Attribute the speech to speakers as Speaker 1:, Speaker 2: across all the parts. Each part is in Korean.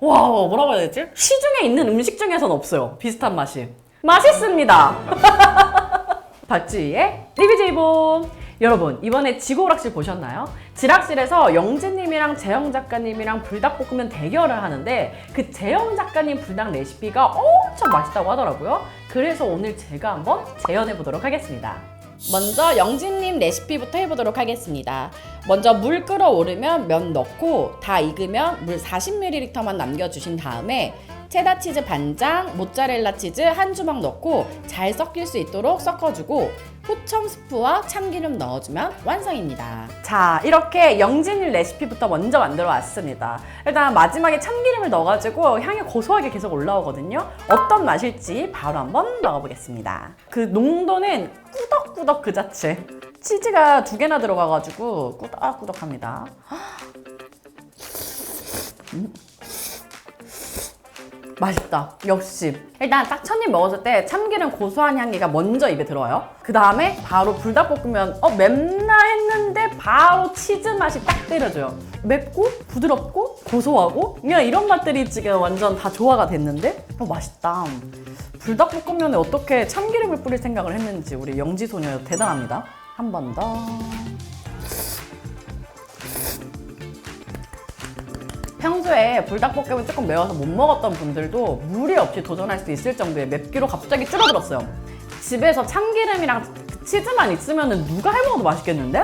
Speaker 1: 와 뭐라고 해야 되지? 시중에 있는 음식 중에선 없어요. 비슷한 맛이. 맛있습니다. 박지희의 리뷰제이봄 여러분 이번에 지고락실 보셨나요? 지락실에서 영진님이랑 재영 작가님이랑 불닭볶음면 대결을 하는데 그 재영 작가님 불닭 레시피가 엄청 맛있다고 하더라고요 그래서 오늘 제가 한번 재현해 보도록 하겠습니다 먼저 영진님 레시피부터 해보도록 하겠습니다. 먼저 물 끓어오르면 면 넣고 다 익으면 물 40ml만 남겨주신 다음에 체다 치즈 반장, 모짜렐라 치즈 한 주먹 넣고 잘 섞일 수 있도록 섞어주고 후청 스프와 참기름 넣어주면 완성입니다. 자, 이렇게 영진님 레시피부터 먼저 만들어 왔습니다. 일단 마지막에 참기름을 넣어가지고 향이 고소하게 계속 올라오거든요. 어떤 맛일지 바로 한번 먹어보겠습니다. 그 농도는 꾸덕꾸덕 그 자체. 치즈가 두 개나 들어가가지고 꾸덕꾸덕합니다. 맛있다. 역시. 일단 딱첫입 먹었을 때 참기름 고소한 향기가 먼저 입에 들어와요. 그 다음에 바로 불닭볶음면 어 맵나 했는데 바로 치즈 맛이 딱 때려줘요. 맵고 부드럽고 고소하고 그냥 이런 맛들이 지금 완전 다 조화가 됐는데 어 맛있다. 불닭볶음면에 어떻게 참기름을 뿌릴 생각을 했는지 우리 영지 소녀 대단합니다. 한 번 더. 평소에 불닭볶음면 조금 매워서 못 먹었던 분들도 무리 없이 도전할 수 있을 정도의 맵기로 갑자기 줄어들었어요. 집에서 참기름이랑 그 치즈만 있으면 누가 해 먹어도 맛있겠는데?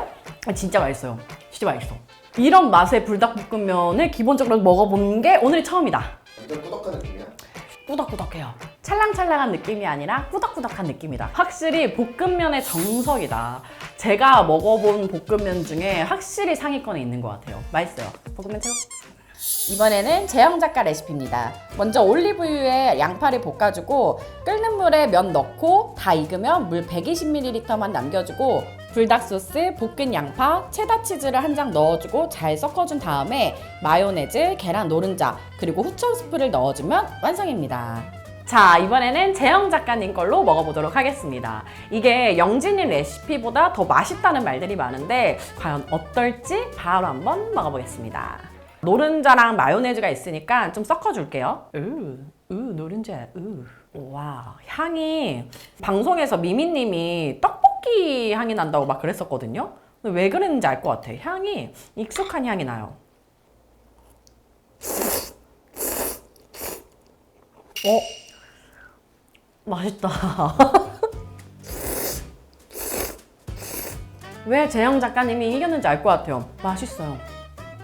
Speaker 1: 아, 진짜 맛있어요. 진짜 맛있어. 이런 맛의 불닭볶음면을 기본적으로 먹어본 게 오늘이 처음이다.
Speaker 2: 완전 꾸덕한 느낌이야.
Speaker 1: 꾸덕꾸덕해요. 찰랑찰랑한 느낌이 아니라 꾸덕꾸덕한 느낌이다. 확실히 볶음면의 정석이다. 제가 먹어본 볶음면 중에 확실히 상위권에 있는 것 같아요. 맛있어요. 볶음면 최고. 이번에는 재영 작가 레시피입니다. 먼저 올리브유에 양파를 볶아주고 끓는 물에 면 넣고 다 익으면 물 120ml만 남겨주고 불닭 소스, 볶은 양파, 체다 치즈를 한 장 넣어주고 잘 섞어준 다음에 마요네즈, 계란 노른자, 그리고 후천 스프를 넣어주면 완성입니다. 자, 이번에는 재영 작가님 걸로 먹어보도록 하겠습니다. 이게 영진님 레시피보다 더 맛있다는 말들이 많은데 과연 어떨지 바로 한번 먹어보겠습니다. 노른자랑 마요네즈가 있으니까 좀 섞어줄게요. 으, 으, 노른자, 으. 와, 향이 방송에서 미미님이 떡볶이 향이 난다고 막 그랬었거든요. 근데 왜 그랬는지 알 것 같아. 향이 익숙한 향이 나요. 어, 맛있다. 왜 재영 작가님이 이겼는지 알 것 같아요. 맛있어요.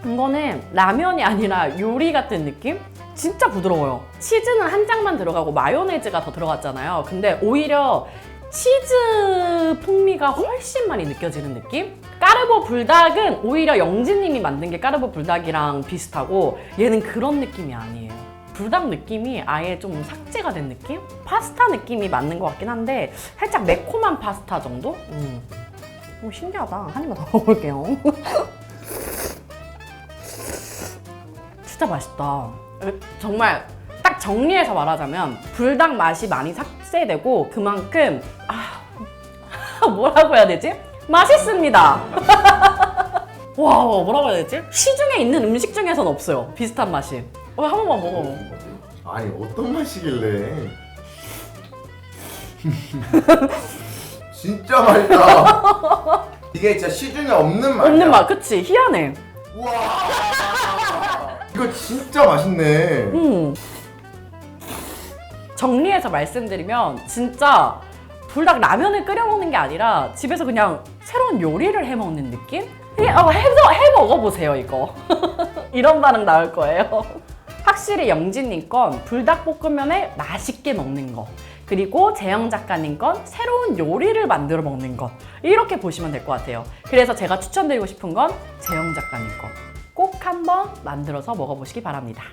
Speaker 1: 이거는 라면이 아니라 요리 같은 느낌? 진짜 부드러워요. 치즈는 한 장만 들어가고 마요네즈가 더 들어갔잖아요. 근데 오히려 치즈 풍미가 훨씬 많이 느껴지는 느낌? 까르보 불닭은 오히려 영진님이 만든 게 까르보 불닭이랑 비슷하고 얘는 그런 느낌이 아니에요. 불닭 느낌이 아예 좀 삭제가 된 느낌? 파스타 느낌이 맞는 것 같긴 한데 살짝 매콤한 파스타 정도? 음. 오, 신기하다. 한 입만 더 먹어볼게요. 진짜 맛있다. 정말 딱 정리해서 말하자면 불닭 맛이 많이 삭제되고 그만큼 아 뭐라고 해야 되지? 맛있습니다. 와 뭐라고 해야 되지? 시중에 있는 음식 중에선 없어요. 비슷한 맛이. 어, 한 번만 먹어.
Speaker 2: 아니 어떤 맛이길래? 진짜 맛있다. 이게 진짜 시중에 없는 맛이야.
Speaker 1: 없는 맛, 그치? 희한해.
Speaker 2: 와. 이거 진짜 맛있네.
Speaker 1: 음. 정리해서 말씀드리면 진짜 불닭 라면을 끓여 먹는 게 아니라 집에서 그냥 새로운 요리를 해 먹는 느낌? 그냥 어, 해, 해 먹어보세요 이거 이런 반응 나올 거예요 확실히 영진님 건 불닭볶음면을 맛있게 먹는 거 그리고 재영 작가님 건 새로운 요리를 만들어 먹는 것 이렇게 보시면 될 것 같아요 그래서 제가 추천드리고 싶은 건 재영 작가님 거 꼭 한번 만들어서 먹어보시기 바랍니다